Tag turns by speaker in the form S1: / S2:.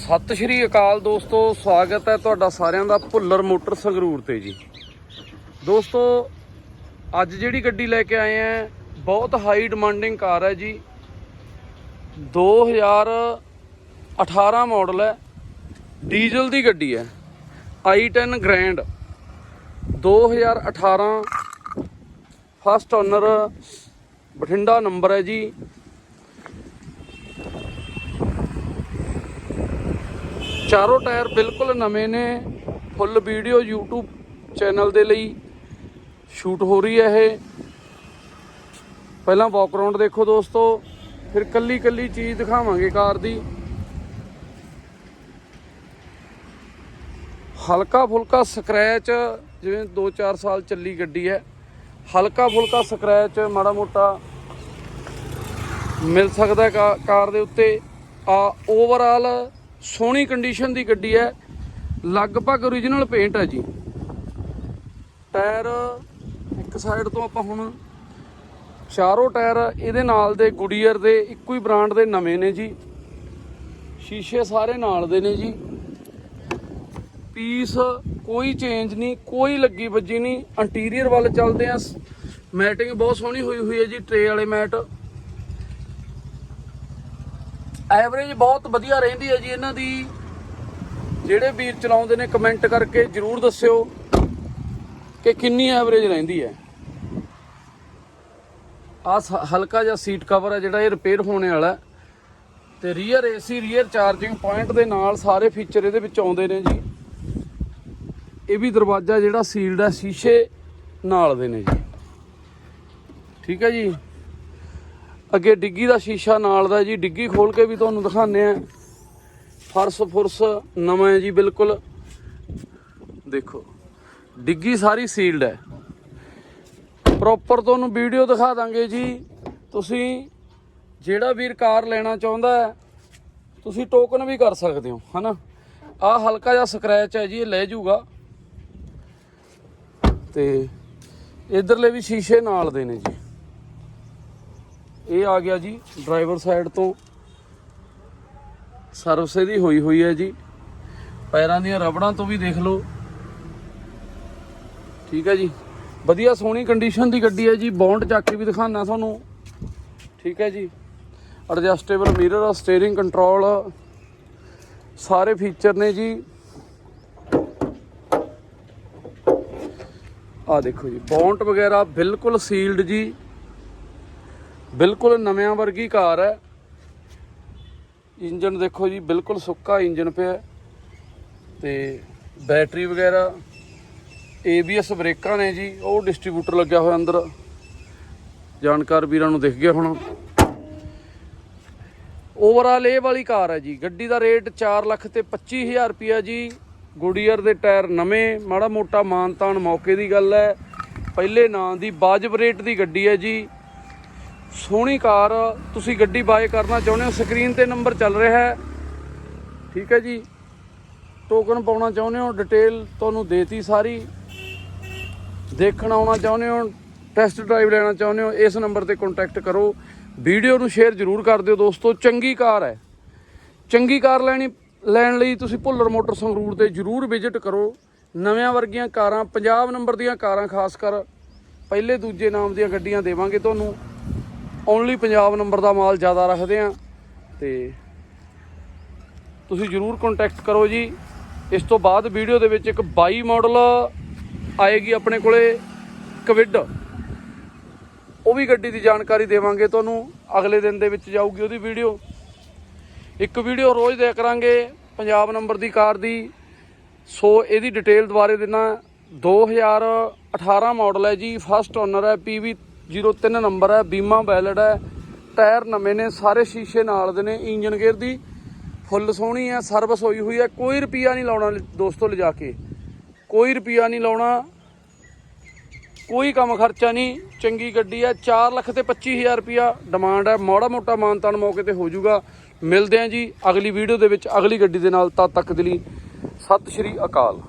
S1: ਸਤਿ ਸ਼੍ਰੀ ਅਕਾਲ ਦੋਸਤੋ, ਸਵਾਗਤ ਹੈ ਤੁਹਾਡਾ ਸਾਰਿਆਂ ਦਾ ਭੁੱਲਰ ਮੋਟਰ ਸੰਗਰੂਰ ਤੇ ਜੀ। ਦੋਸਤੋ, ਅੱਜ ਜਿਹੜੀ ਗੱਡੀ ਲੈ ਕੇ ਆਏ ਆ ਬਹੁਤ ਹਾਈ ਡਿਮਾਂਡਿੰਗ ਕਾਰ ਹੈ ਜੀ। 2018 ਮਾਡਲ ਹੈ ਡੀਜ਼ਲ ਦੀ ਗੱਡੀ ਹੈ i10 grand 2018 first owner Bathinda number ਹੈ ਜੀ। ਚਾਰੋਂ ਟਾਇਰ ਬਿਲਕੁਲ ਨਵੇਂ ਨੇ, ਫੁੱਲ ਵੀਡੀਓ YouTube ਚੈਨਲ ਦੇ ਲਈ ਸ਼ੂਟ ਹੋ ਰਹੀ ਹੈ ਇਹ। ਪਹਿਲਾਂ ਵਾਕ ਅਰਾਊਂਡ ਦੇਖੋ ਦੋਸਤੋ, ਫਿਰ ਕੱਲੀ ਕੱਲੀ ਚੀਜ਼ ਦਿਖਾਵਾਂਗੇ ਕਾਰ ਦੀ। ਹਲਕਾ ਫੁਲਕਾ ਸਕ੍ਰੈਚ ਜਿਵੇਂ 2-4 ਸਾਲ ਚੱਲੀ ਗੱਡੀ ਹੈ। ਹਲਕਾ ਫੁਲਕਾ ਸਕ੍ਰੈਚ ਮਾੜਾ ਮੋਟਾ ਮਿਲ ਸਕਦਾ ਕਾ- ਕਾਰ ਦੇ ਉੱਤੇ। ਆ ਓਵਰਆਲ ਸੋਹਣੀ ਕੰਡੀਸ਼ਨ ਦੀ ਗੱਡੀ ਹੈ। ਲਗਭਗ origignal ਪੇਂਟ ਹੈ ਜੀ। ਟਾਇਰ ਇੱਕ ਸਾਈਡ ਤੋਂ ਆਪਾਂ ਹੁਣ ਚਾਰੋਂ ਟਾਇਰ ਇਹਦੇ ਨਾਲ ਦੇ ਗੁਡੀਅਰ ਦੇ, ਇੱਕੋ ਹੀ ਬ੍ਰਾਂਡ ਦੇ ਨਵੇਂ ਨੇ ਜੀ। ਸ਼ੀਸ਼ੇ ਸਾਰੇ ਨਾਲ ਦੇ ਨੇ ਜੀ। ਪੀਸ ਕੋਈ ਚੇਂਜ ਨਹੀਂ, ਕੋਈ ਲੱਗੀ ਵੱਜੀ ਨਹੀਂ। ਇੰਟੀਰੀਅਰ ਵੱਲ ਚੱਲਦੇ ਆ ਮੈਟਿੰਗ ਬਹੁਤ ਸੋਹਣੀ ਹੋਈ ਹੋਈ ਹੈ ਜੀ ਟ੍ਰੇ ਵਾਲੇ ਮੈਟ ਐਵਰੇਜ ਬਹੁਤ ਵਧੀਆ ਰਹਿੰਦੀ ਹੈ ਜੀ ਇਹਨਾਂ ਦੀ। ਜਿਹੜੇ ਵੀਰ ਚਲਾਉਂਦੇ ਨੇ ਕਮੈਂਟ ਕਰਕੇ ਜਰੂਰ ਦੱਸਿਓ ਕਿ ਕਿੰਨੀ ਐਵਰੇਜ ਰਹਿੰਦੀ ਹੈ। ਆ ਹਲਕਾ ਜਿਹਾ ਸੀਟ ਕਵਰ ਹੈ ਜਿਹੜਾ ਇਹ ਰਿਪੇਅਰ ਹੋਣੇ ਵਾਲਾ ਹੈ। ਤੇ rear AC rear charging point ਦੇ ਨਾਲ ਸਾਰੇ ਫੀਚਰ ਇਹਦੇ ਵਿੱਚ ਆਉਂਦੇ ਨੇ ਜੀ। ਇਹ ਵੀ ਦਰਵਾਜ਼ਾ ਜਿਹੜਾ ਸੀਲਡ ਹੈ, ਸ਼ੀਸ਼ੇ ਨਾਲ ਦੇ ਨੇ ਜੀ। ਠੀਕ ਹੈ ਜੀ। ਅੱਗੇ ਡਿੱਗੀ ਦਾ ਸ਼ੀਸ਼ਾ ਨਾਲ ਦਾ ਜੀ, ਡਿੱਗੀ ਖੋਲ ਕੇ ਵੀ ਤੁਹਾਨੂੰ ਦਿਖਾਉਂਦੇ ਆ ਫਰਸ਼ ਫੁਰਸ ਨਵਾਂ ਹੈ ਜੀ, ਬਿਲਕੁਲ। ਦੇਖੋ, ਡਿੱਗੀ ਸਾਰੀ ਸੀਲਡ ਹੈ। ਪ੍ਰੋਪਰ ਤੁਹਾਨੂੰ ਵੀਡੀਓ ਦਿਖਾ ਦਾਂਗੇ ਜੀ। ਤੁਸੀਂ ਜਿਹੜਾ ਵੀਰ ਕਾਰ ਲੈਣਾ ਚਾਹੁੰਦਾ ਹੈ, ਤੁਸੀਂ ਟੋਕਨ ਵੀ ਕਰ ਸਕਦੇ ਹੋ, ਹਨਾ? ਆ ਹਲਕਾ ਜਿਹਾ ਸਕ੍ਰੈਚ ਹੈ ਜੀ, ਇਹ ਲੈ ਜਾਊਗਾ। ਤੇ ਇਧਰਲੇ ਵੀ ਸ਼ੀਸ਼ੇ ਨਾਲ ਦੇ ਨੇ ਜੀ। ਇਹ ਆ ਗਿਆ ਜੀ ਡਰਾਈਵਰ ਸਾਈਡ ਤੋਂ। ਸਰਵਿਸ ਇਹਦੀ ਹੋਈ ਹੋਈ ਹੈ ਜੀ। ਪੈਰਾਂ ਦੀਆਂ ਰਬੜਾਂ ਤੋਂ ਵੀ ਦੇਖ ਲਓ। ਠੀਕ ਹੈ ਜੀ। ਵਧੀਆ ਸੋਹਣੀ ਕੰਡੀਸ਼ਨ ਦੀ ਗੱਡੀ ਹੈ ਜੀ। ਬੌਂਡ ਚੱਕ ਕੇ ਵੀ ਦਿਖਾਣਾ ਤੁਹਾਨੂੰ। ਠੀਕ ਹੈ ਜੀ। ਐਡਜਸਟੇਬਲ ਮਿਰਰ ਸਟੀਅਰਿੰਗ ਕੰਟਰੋਲ ਸਾਰੇ ਫੀਚਰ ਨੇ ਜੀ। ਆ ਦੇਖੋ ਜੀ। ਬੌਂਟ ਵਗੈਰਾ ਬਿਲਕੁਲ ਸੀਲਡ ਜੀ। ਬਿਲਕੁਲ ਨਵਿਆਂ ਵਰਗੀ ਕਾਰ ਹੈ। ਇੰਜਨ ਦੇਖੋ ਜੀ, ਬਿਲਕੁਲ ਸੁੱਕਾ ਇੰਜਨ ਪਿਆ। ਹੈ। ਤੇ ਬੈਟਰੀ ਵਗੈਰਾ ABS ਬ੍ਰੇਕਾਂ ਨੇ ਜੀ, ਉਹ ਡਿਸਟ੍ਰੀਬਿਊਟਰ ਲੱਗਿਆ ਹੋਇਆ ਅੰਦਰ। ਜਾਣਕਾਰ ਵੀਰਾਂ ਨੂੰ ਦਿਖ ਗਿਆ ਹੁਣ। ਓਵਰਆਲ ਇਹ ਵਾਲੀ ਕਾਰ ਹੈ ਜੀ, ਗੱਡੀ ਦਾ ਰੇਟ 4 ਲੱਖ ਤੇ 25000 ਰੁਪਿਆ ਜੀ। ਗੁਡੀਅਰ ਦੇ ਟਾਇਰ ਨਵੇਂ, ਮਾੜਾ ਮੋਟਾ ਮਾਨਤਾਨ ਮੌਕੇ ਦੀ ਗੱਲ ਹੈ। ਪਹਿਲੇ ਨਾਂ ਦੀ ਬਾਜਬ ਰੇਟ ਦੀ ਗੱਡੀ ਹੈ ਜੀ। ਸੋਹਣੀ ਕਾਰ ਤੁਸੀਂ ਗੱਡੀ ਬਾਏ ਕਰਨਾ ਚਾਹੁੰਦੇ ਹੋ, ਸਕਰੀਨ ਤੇ ਨੰਬਰ ਚੱਲ ਰਿਹਾ ਹੈ। ਠੀਕ ਹੈ ਜੀ। ਟੋਕਨ ਪਾਉਣਾ ਚਾਹੁੰਦੇ ਹੋ ਡਿਟੇਲ ਤੁਹਾਨੂੰ ਦੇਤੀ ਸਾਰੀ। ਦੇਖਣ ਆਉਣਾ ਚਾਹੁੰਦੇ ਹੋ ਟੈਸਟ ਡਰਾਈਵ ਲੈਣਾ ਚਾਹੁੰਦੇ ਹੋ, ਇਸ ਨੰਬਰ ਤੇ ਕੰਟੈਕਟ ਕਰੋ। ਵੀਡੀਓ ਨੂੰ ਸ਼ੇਅਰ ਜ਼ਰੂਰ ਕਰ ਦਿਓ ਦੋਸਤੋ, ਚੰਗੀ ਕਾਰ ਹੈ। ਚੰਗੀ ਕਾਰ ਲੈਣੀ, ਲੈਣ ਲਈ ਤੁਸੀਂ ਭੁੱਲਰ ਮੋਟਰ ਸੰਗਰੂਰ ਤੇ ਜ਼ਰੂਰ ਵਿਜ਼ਿਟ ਕਰੋ। ਨਵਿਆਂ ਵਰਗੀਆਂ ਕਾਰਾਂ ਪੰਜਾਬ ਨੰਬਰ ਦੀਆਂ ਕਾਰਾਂ ਖਾਸ ਕਰ। ਪਹਿਲੇ ਦੂਜੇ ਨਾਮ ਦੀਆਂ ਗੱਡੀਆਂ ਦੇਵਾਂਗੇ ਤੁਹਾਨੂੰ। ਓਨਲੀ ਪੰਜਾਬ ਨੰਬਰ ਦਾ ਮਾਲ ਜ਼ਿਆਦਾ ਰੱਖਦੇ ਆ ਤੇ ਤੁਸੀਂ ਜਰੂਰ ਕੰਟੈਕਟ ਕਰੋ ਜੀ। ਇਸ ਤੋਂ ਬਾਅਦ ਵੀਡੀਓ ਦੇ ਵਿੱਚ ਇੱਕ 22 ਮਾਡਲ ਆਏਗੀ ਆਪਣੇ ਕੋਲੇ, ਕਵਿਡ। ਉਹ ਵੀ ਗੱਡੀ ਦੀ ਜਾਣਕਾਰੀ ਦੇਵਾਂਗੇ ਤੁਹਾਨੂੰ, ਅਗਲੇ ਦਿਨ ਦੇ ਵਿੱਚ ਜਾਊਗੀ ਉਹਦੀ ਵੀਡੀਓ ਇੱਕ ਵੀਡੀਓ ਰੋਜ਼ ਦੇ ਕਰਾਂਗੇ ਪੰਜਾਬ ਨੰਬਰ ਦੀ ਕਾਰ ਦੀ। ਸੋ ਇਹਦੀ ਡਿਟੇਲ ਦੁਬਾਰੇ ਦੇਣਾ 2018 ਮਾਡਲ ਹੈ ਜੀ ਫਸਟ ਓਨਰ ਹੈ PV 03 ਨੰਬਰ ਹੈ, ਬੀਮਾ ਵੈਲਿਡ ਹੈ, ਟਾਇਰ ਨਵੇਂ ਨੇ, ਸਾਰੇ ਸ਼ੀਸ਼ੇ ਨਾਲ ਦੇ ਨੇ, ਇੰਜਨ ਗੇਅਰ ਦੀ ਫੁੱਲ ਸੋਹਣੀ ਹੈ ਸਰਵਿਸ ਹੋਈ ਹੋਈ ਹੈ, ਕੋਈ ਰੁਪਿਆ ਨਹੀਂ ਲਾਉਣਾ ਦੋਸਤੋ ਲਿਜਾ ਕੇ। ਕੋਈ ਰੁਪਿਆ ਨਹੀਂ ਲਾਉਣਾ, ਕੋਈ ਕੰਮ ਖਰਚਾ ਨਹੀਂ, ਚੰਗੀ ਗੱਡੀ ਹੈ 4 ਲੱਖ ਤੇ 25000 ਰੁਪਿਆ ਡਿਮਾਂਡ ਹੈ, ਮੋੜਾ ਮੋਟਾ ਮਾਨਤਾਨ ਮੌਕੇ ਤੇ ਹੋ ਜਾਊਗਾ। ਮਿਲਦੇ ਹਾਂ ਜੀ ਅਗਲੀ ਵੀਡੀਓ ਦੇ ਵਿੱਚ, ਅਗਲੀ ਗੱਡੀ ਦੇ ਨਾਲ, ਤਦ ਤੱਕ ਦੇ ਲਈ ਸਤਿ ਸ਼੍ਰੀ ਅਕਾਲ।